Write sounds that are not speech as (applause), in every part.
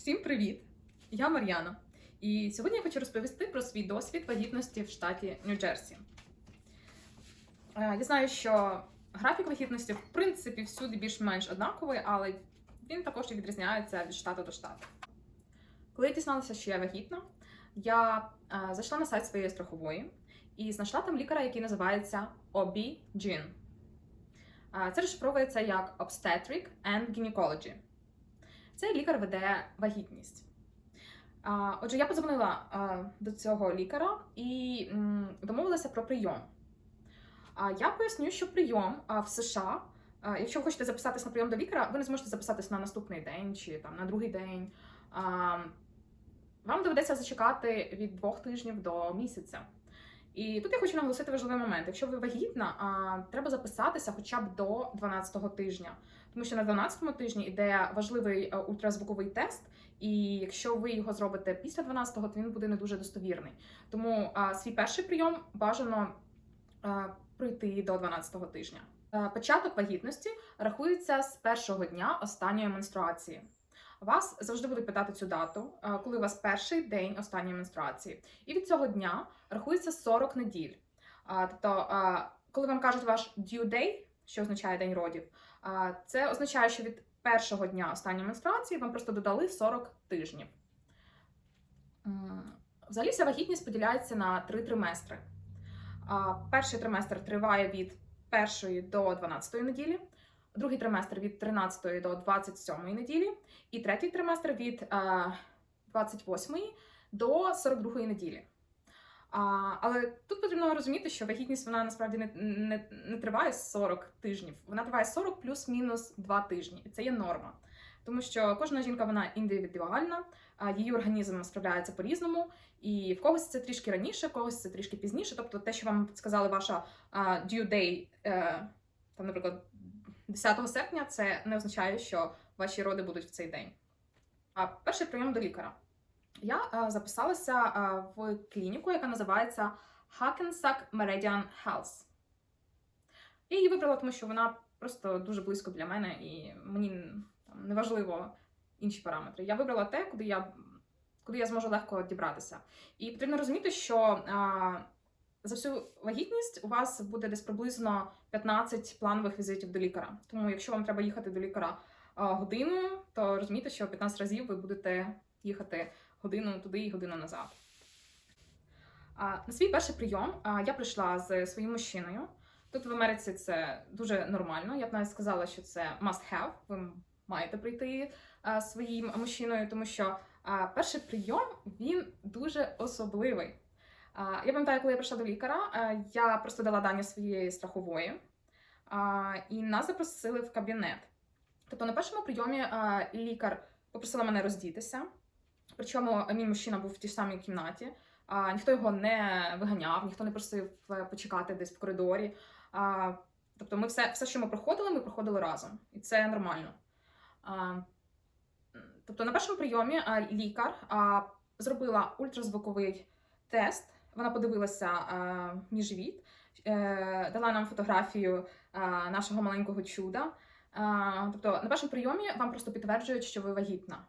Всім привіт! Я Мар'яна. І сьогодні я хочу розповісти про свій досвід вагітності в штаті Нью-Джерсі. Е, Я знаю, що графік вагітності, в принципі, всюди більш-менш однаковий, але він також відрізняється від штату до штату. Коли я дізналася, що я вагітна, я е, зайшла на сайт своєї страхової і знайшла там лікаря, який називається OB-GYN. Е, Це розшифровується як Obstetric and Gynecology. Цей лікар веде вагітність. Отже, я подзвонила до цього лікаря і домовилася про прийом. Я поясню, що прийом в США, якщо ви хочете записатись на прийом до лікаря, ви не зможете записатись на наступний день чи там на другий день. Вам доведеться зачекати від двох тижнів до місяця. І тут я хочу наголосити важливий момент. Якщо ви вагітна, треба записатися хоча б до 12-го тижня, тому що на 12-му тижні йде важливий е, ультразвуковий тест, і якщо ви його зробите після 12-го, то він буде не дуже достовірний. Тому свій перший прийом бажано пройти до 12-го тижня. Е, Початок вагітності рахується з першого дня останньої менструації. Вас завжди будуть питати цю дату, е, коли у вас перший день останньої менструації. І від цього дня рахується 40 неділь. Тобто, коли вам кажуть ваш due day, що означає день родів, це означає, що від першого дня останньої менструації вам просто додали 40 тижнів. Взагалі вся вагітність поділяється на три триместри. Перший триместр триває від 1 до 12 неділі, другий триместр від 13 до 27 неділі, і третій триместр від е, 28 до 42 неділі. А, але тут потрібно розуміти, що вагітність вона насправді не, не, не триває 40 тижнів, вона триває 40 плюс-мінус 2 тижні, і це є норма. Тому що кожна жінка вона індивідуальна, її організм справляється по-різному, і в когось це трішки раніше, в когось це трішки пізніше. Тобто, те, що вам сказали ваша due day, е, там, наприклад, 10 серпня, це не означає, що ваші роди будуть в цей день. А перший прийом до лікаря. Я е, записалася е, в клініку, яка називається Hackensack Meridian Health. Я її вибрала, тому що вона просто дуже близько для мене, і мені там, не важливо інші параметри. Я вибрала те, куди я, куди я зможу легко дібратися. І потрібно розуміти, що а, за всю вагітність у вас буде десь приблизно 15 планових візитів до лікаря. Тому, якщо вам треба їхати до лікаря а, годину, то розумійте, що 15 разів ви будете їхати годину туди і годину назад. На свій перший прийом я прийшла з своїм мужчиною. Тут в Америці це дуже нормально. Я б навіть сказала, що це must have. Ви маєте прийти своїм мужчиною, тому що перший прийом він дуже особливий. Я пам'ятаю, коли я прийшла до лікаря, я просто дала дані своєї страхової, і нас запросили в кабінет. Тобто на першому прийомі лікар попросила мене роздітися. Причому мій мужчина був в тій самій кімнаті. А, ніхто його не виганяв, ніхто не просив е, почекати десь в коридорі. А, тобто, ми все, все, що ми проходили, ми проходили разом, і це нормально. А, тобто, на першому прийомі а, лікар а, зробила ультразвуковий тест. Вона подивилася а, мій живіт, е, дала нам фотографію а, нашого маленького чуда. А, тобто, на першому прийомі вам просто підтверджують, що ви вагітна.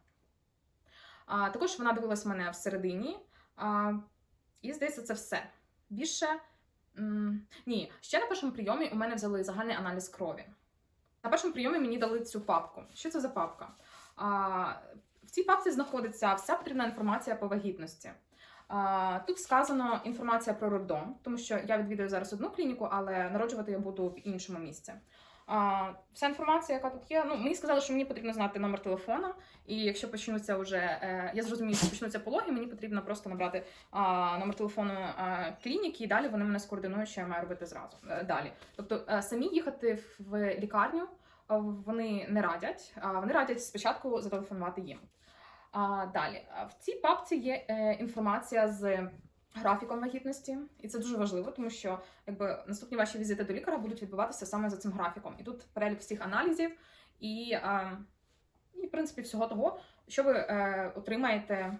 А, також вона дивилась мене всередині. А, і здається, це все. Більше. м, Ні, ще на першому прийомі у мене взяли загальний аналіз крові. На першому прийомі мені дали цю папку. Що це за папка? А, в цій папці знаходиться вся потрібна інформація по вагітності. А, тут сказано інформація про роддом, тому що я відвідую зараз одну клініку, але народжувати я буду в іншому місці. А, вся інформація, яка тут є, ну мені сказали, що мені потрібно знати номер телефона, і якщо почнуться вже, е, я зрозумію, що почнуться пологи, мені потрібно просто набрати а, номер телефону а, клініки, і далі вони мене скоординують, що я маю робити зразу е, далі. Тобто е, самі їхати в лікарню а, вони не радять, а вони радять спочатку зателефонувати їм. А, далі в цій папці є е, інформація з графіком вагітності, і це дуже важливо, тому що якби наступні ваші візити до лікаря будуть відбуватися саме за цим графіком. І тут перелік всіх аналізів і, а, і в принципі, всього того, що ви е, отримаєте,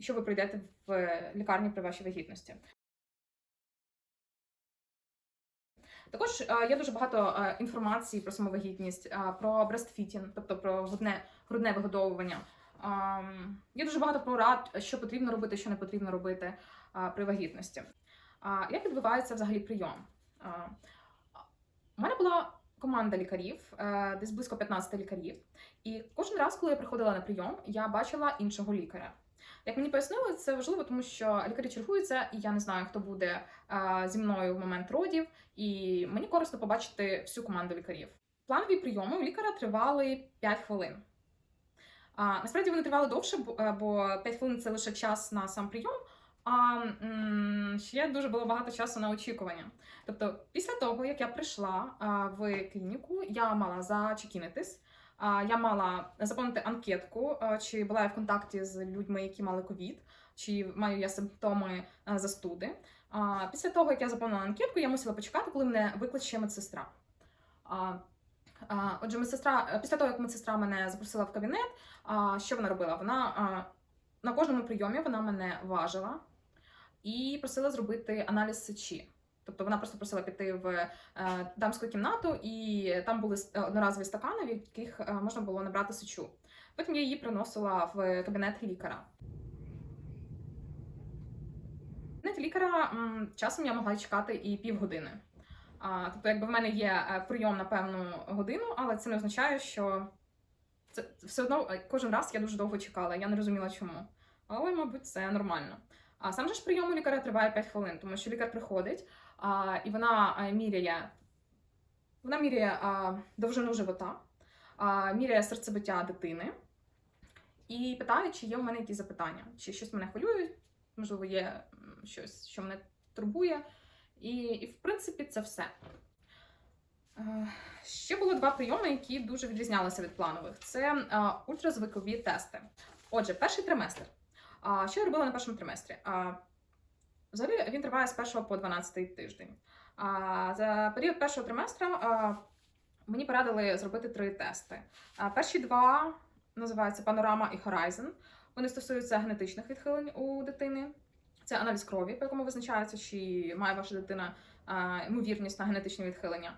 що ви прийдете в лікарні при вашій вагітності. Також е, є дуже багато е, інформації про самовагітність, е, про брестфітінг, тобто про грудне, грудне вигодовування. Є дуже багато порад, що потрібно робити, що не потрібно робити при вагітності. Як відбувається взагалі прийом? У мене була команда лікарів, е, десь близько 15 лікарів. І кожен раз, коли я приходила на прийом, я бачила іншого лікаря. Як мені пояснили, це важливо, тому що лікарі чергуються, і я не знаю, хто буде е, зі мною в момент родів, і мені корисно побачити всю команду лікарів. Планові прийоми у лікаря тривали 5 хвилин. А, насправді вони тривали довше, бо, е, 5 хвилин це лише час на сам прийом, а ще дуже було багато часу на очікування. Тобто, після того, як я прийшла а, в клініку, я мала зачекінитись, я мала заповнити анкетку, а, чи була я в контакті з людьми, які мали ковід, чи маю я симптоми а, застуди. А, після того, як я заповнила анкетку, я мусила почекати, коли мене викличе медсестра. А, отже, медсестра, е, після того, як медсестра мене запросила в кабінет, що вона робила? Вона на кожному прийомі вона мене важила і просила зробити аналіз сечі. Тобто вона просто просила піти в е, дамську кімнату, і там були е, одноразові стакани, в яких можна було набрати сечу. Потім я її приносила в кабінет лікаря. В кабінеті лікаря часом я могла чекати і півгодини. Тобто, якби в мене є е, прийом на певну годину, але це не означає, що це все одно е, кожен раз я дуже довго чекала. Я не розуміла чому. Але, мабуть, це нормально. А сам же ж прийом у лікаря триває 5 хвилин, тому що лікар приходить а, і вона міряє, вона міряє а, довжину живота, а, міряє серцебиття дитини і питає, чи є у мене якісь запитання, чи щось мене хвилює, можливо, є щось, що мене турбує. І, і в принципі, це все. Е, Ще було два прийоми, які дуже відрізнялися від планових. Це е, ультразвукові тести. Отже, перший триместр. Що я робила на першому триместрі? Взагалі він триває з 1 по 12 тиждень. За період першого триместра мені порадили зробити три тести. Перші два називаються Панорама і Horizon. Вони стосуються генетичних відхилень у дитини. Це аналіз крові, по якому визначається, чи має ваша дитина ймовірність на генетичні відхилення.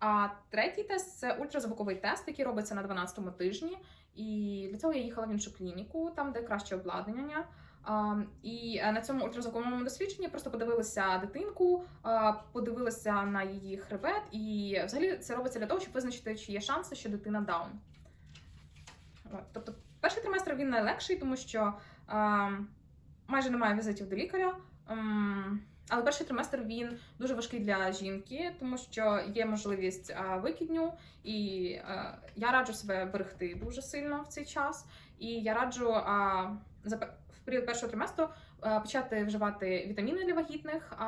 А, третій тест це ультразвуковий тест, який робиться на 12-му тижні. І для цього я їхала в іншу клініку, там де краще обладнання. І е, на цьому ультразвуковому дослідженні просто подивилися дитинку, подивилися на її хребет, і взагалі це робиться для того, щоб визначити, чи є шанси, що дитина даун. Тобто, перший триместр він найлегший, тому що майже немає візитів до лікаря. Ем, але перший триместр він дуже важкий для жінки, тому що є можливість а, викидню, і я раджу себе берегти дуже сильно в цей час. І я раджу пе- в період першого триместру почати вживати вітаміни для вагітних.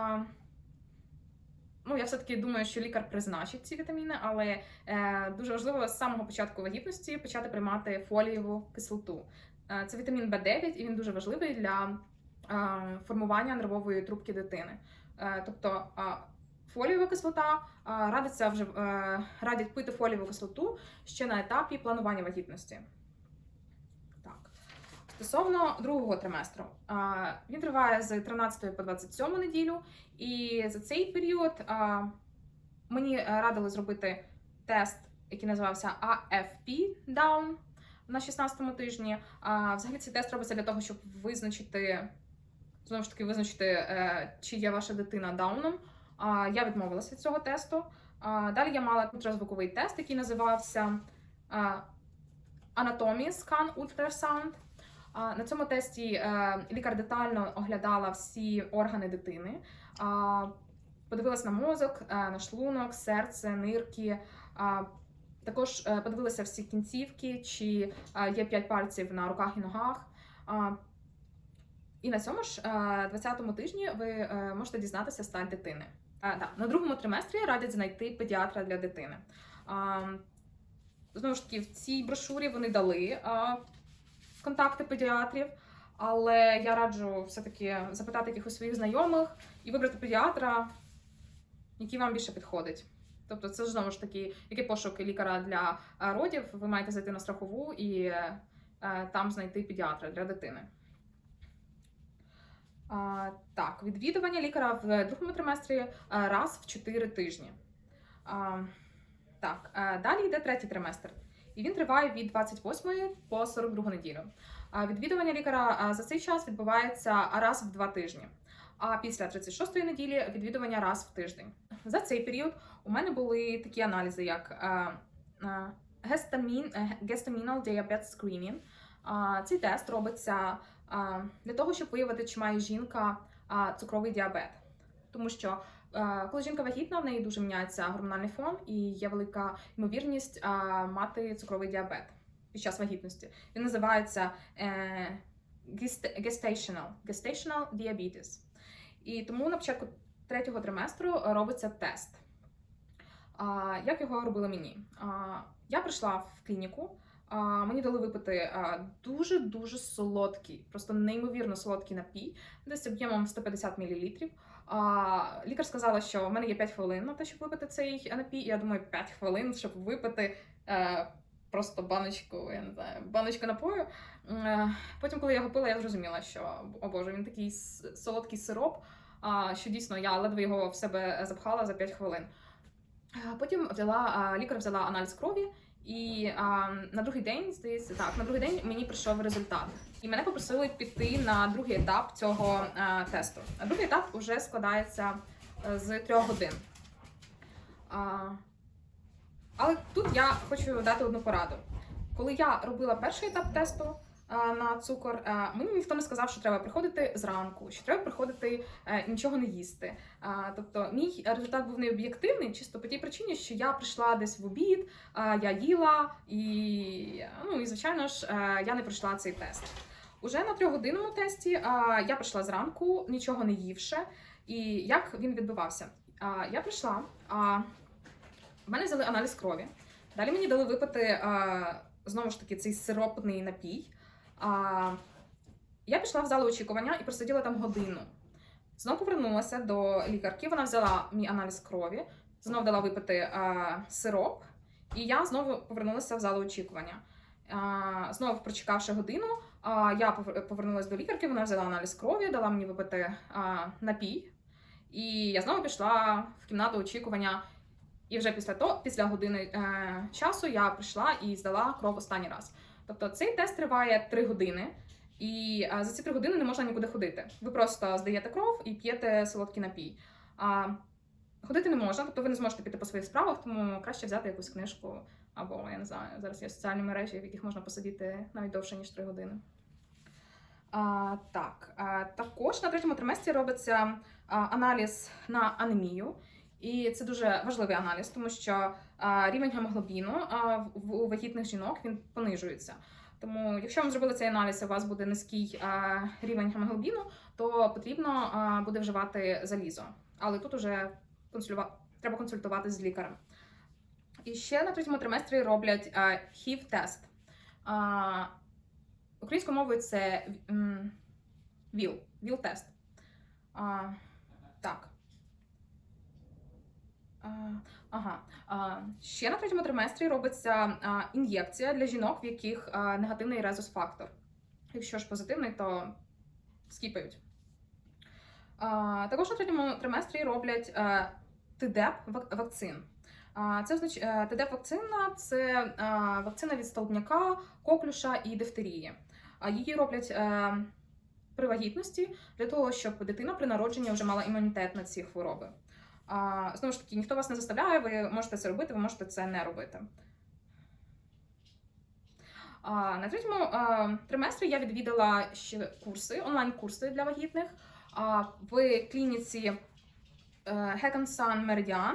Ну, я все-таки думаю, що лікар призначить ці вітаміни, але е, дуже важливо з самого початку вагітності почати приймати фолієву кислоту. Е, це вітамін В9, і він дуже важливий для е, формування нервової трубки дитини. Е, тобто е, фолієва кислота е, радиться вже е, радять пити фолієву кислоту ще на етапі планування вагітності. Так. Стосовно другого триместру, е, він триває з 13 по 27 неділю, і за цей період е, мені е, радили зробити тест, який називався AFP Down на 16-му тижні. А, взагалі цей тест робиться для того, щоб визначити знову ж таки визначити, е, чи є ваша дитина дауном. Я відмовилася від цього тесту. Далі я мала ультразвуковий тест, який називався Anatomy Scan Ultrasound. На цьому тесті е, лікар детально оглядала всі органи дитини. А, подивилась на мозок, е, на шлунок, серце, нирки. Також подивилися всі кінцівки, чи є 5 пальців на руках і ногах. І на цьому ж е, 20-му тижні ви е, можете дізнатися стать дитини. Да. На другому триместрі радять знайти педіатра для дитини. Знову ж таки, в цій брошурі вони дали контакти педіатрів, але я раджу все-таки запитати якихось своїх знайомих і вибрати педіатра, який вам більше підходить. Тобто, це ж знову ж таки, який пошук лікаря для е, родів, ви маєте зайти на страхову і е, е, там знайти педіатра для дитини. Так, відвідування лікаря в другому триместрі е, раз в 4 тижні. Так, е, далі йде третій триместр. і він триває від 28 по 42 неділю. Відвідування лікаря за цей час відбувається раз в два тижні. А після 36-ї неділі відвідування раз в тиждень. За цей період у мене були такі аналізи, як е, е, гестамін, е, гестамінал діабет скрінінг. Цей тест робиться для того, щоб виявити, чи має жінка цукровий діабет. Тому що е, коли жінка вагітна, в неї дуже міняється гормональний фон і є велика ймовірність мати цукровий діабет під час вагітності. Він називається gest- gestational, gestational diabetes. І тому на початку третього триместру робиться тест. Як його робили мені? Я прийшла в клініку. А, мені дали випити дуже дуже солодкий, просто неймовірно солодкий напій, десь об'ємом 150 мл. А, лікар сказала, що в мене є 5 хвилин на те, щоб випити цей напій. Я думаю, 5 хвилин, щоб випити е, просто баночку, я не знаю, баночку напою. Е, потім, коли я його пила, я зрозуміла, що о боже, він такий солодкий сироп, а, що дійсно я ледве його в себе запхала за 5 хвилин. Е, Потім взяла а, лікар взяла аналіз крові, і а, на другий день, здається, так, на другий день мені прийшов результат. І мене попросили піти на другий етап цього а, тесту. А другий етап вже складається е, з трьох годин. А, але тут я хочу дати одну пораду. Коли я робила перший етап тесту на цукор, мені ніхто не сказав, що треба приходити зранку, що треба приходити е, нічого не їсти. Тобто, мій результат був не об'єктивний, чисто по тій причині, що я прийшла десь в обід, я їла, і ну і звичайно ж е, я не пройшла цей тест. Уже на трьохгодинному тесті я прийшла зранку, нічого не ївши. І як він відбувався? Я прийшла, в мене взяли аналіз крові. Далі мені дали випити знову ж таки цей сиропний напій. А, я пішла в залу очікування і просиділа там годину. Знову повернулася до лікарки. Вона взяла мій аналіз крові, знову дала випити а, сироп, і я знову повернулася в залу очікування. А, знову прочекавши годину, а, я повернулася до лікарки. Вона взяла аналіз крові, дала мені випити а, напій. І я знову пішла в кімнату очікування. І вже після того, після години е, часу, я прийшла і здала кров останній раз. Тобто цей тест триває 3 години. І за ці три години не можна нікуди ходити. Ви просто здаєте кров і п'єте солодкий напій. А ходити не можна, тобто ви не зможете піти по своїх справах, тому краще взяти якусь книжку або я не знаю. Зараз є соціальні мережі, в яких можна посидіти навіть довше ніж три години. А, так, а, також на третьому триместрі робиться аналіз на анемію. І це дуже важливий аналіз, тому що рівень гемоглобіну у вагітних жінок він понижується. Тому, якщо вам зробили цей аналіз, і у вас буде низький рівень гемоглобіну, то потрібно буде вживати залізо. Але тут уже консультува... треба консультуватися з лікарем. І ще на третьому триместрі роблять а, HIV-тест. Українською мовою це ВІЛ, ВІЛ-тест. Так. Ага. Ще на третьому триместрі робиться ін'єкція для жінок, в яких негативний резус-фактор. Якщо ж позитивний, то скіпають. Також на третьому триместрі роблять а, ТДЕП вакцин. Це означ... е, ТДЕП вакцина це вакцина від столбняка, коклюша і дифтерії. Її роблять е, при вагітності для того, щоб дитина при народженні вже мала імунітет на ці хвороби. А, знову ж таки, ніхто вас не заставляє, ви можете це робити, ви можете це не робити. А, на третьому а, триместрі я відвідала ще курси, онлайн-курси для вагітних. А, в клініці е, Hackensan Meridian.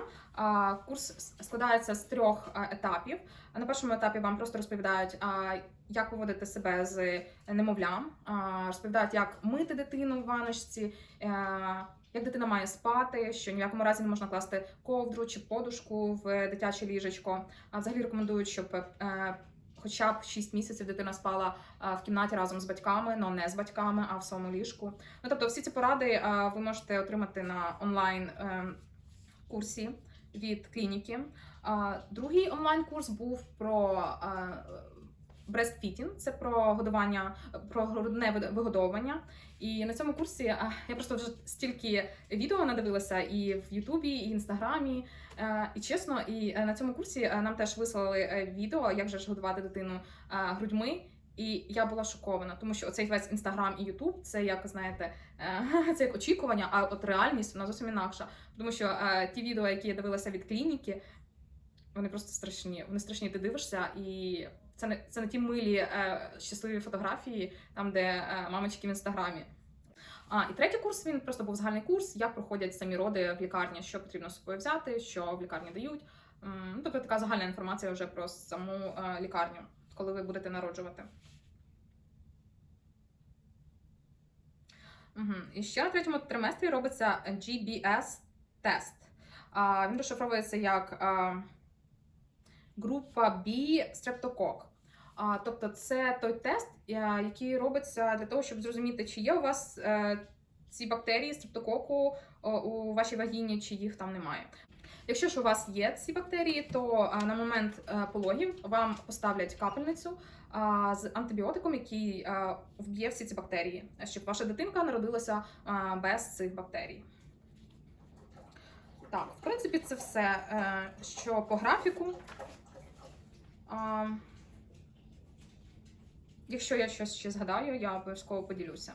Курс складається з трьох етапів. На першому етапі вам просто розповідають, як поводити себе з немовлям, розповідають, як мити дитину в ваночці, е, як дитина має спати, що ні в якому разі не можна класти ковдру чи подушку в дитяче ліжечко. А взагалі рекомендують, щоб е, хоча б 6 місяців дитина спала в кімнаті разом з батьками, але не з батьками, а в своєму ліжку. Ну тобто, всі ці поради ви можете отримати на онлайн курсі від клініки. Другий онлайн курс був про breastfeeding, це про годування, про грудне вигодовування. І на цьому курсі я просто вже стільки відео надивилася і в Ютубі, і в Інстаграмі. Е, І чесно, і е, на цьому курсі е, нам теж вислали відео, як же ж годувати дитину грудьми. І я була шокована, тому що оцей весь інстаграм і Ютуб це як знаєте, (laughs) це як очікування, а от реальність вона зовсім інакша. Тому що ті відео, які я дивилася від клініки, вони просто страшні. Вони страшні. Ти дивишся, і це не це не ті милі е, щасливі фотографії, там де е, мамочки в інстаграмі. А і третій курс він просто був загальний курс, як проходять самі роди в лікарні, що потрібно з собою взяти, що в лікарні дають. Ну, Тобто така загальна інформація вже про саму е, лікарню, коли ви будете народжувати. Угу. І ще на третьому триместрі робиться GBS-тест. Він розшифровується як а, група B стрептокок. А, тобто це той тест, е, який робиться для того, щоб зрозуміти, чи є у вас е, ці бактерії стрептококу у вашій вагіні, чи їх там немає. Якщо ж у вас є ці бактерії, то на момент е, пологів вам поставлять капельницю з антибіотиком, який вб'є всі ці бактерії, щоб ваша дитинка народилася без цих бактерій. Так, в принципі, це все, е, що по графіку. А, Якщо я щось ще згадаю, я обов'язково поділюся.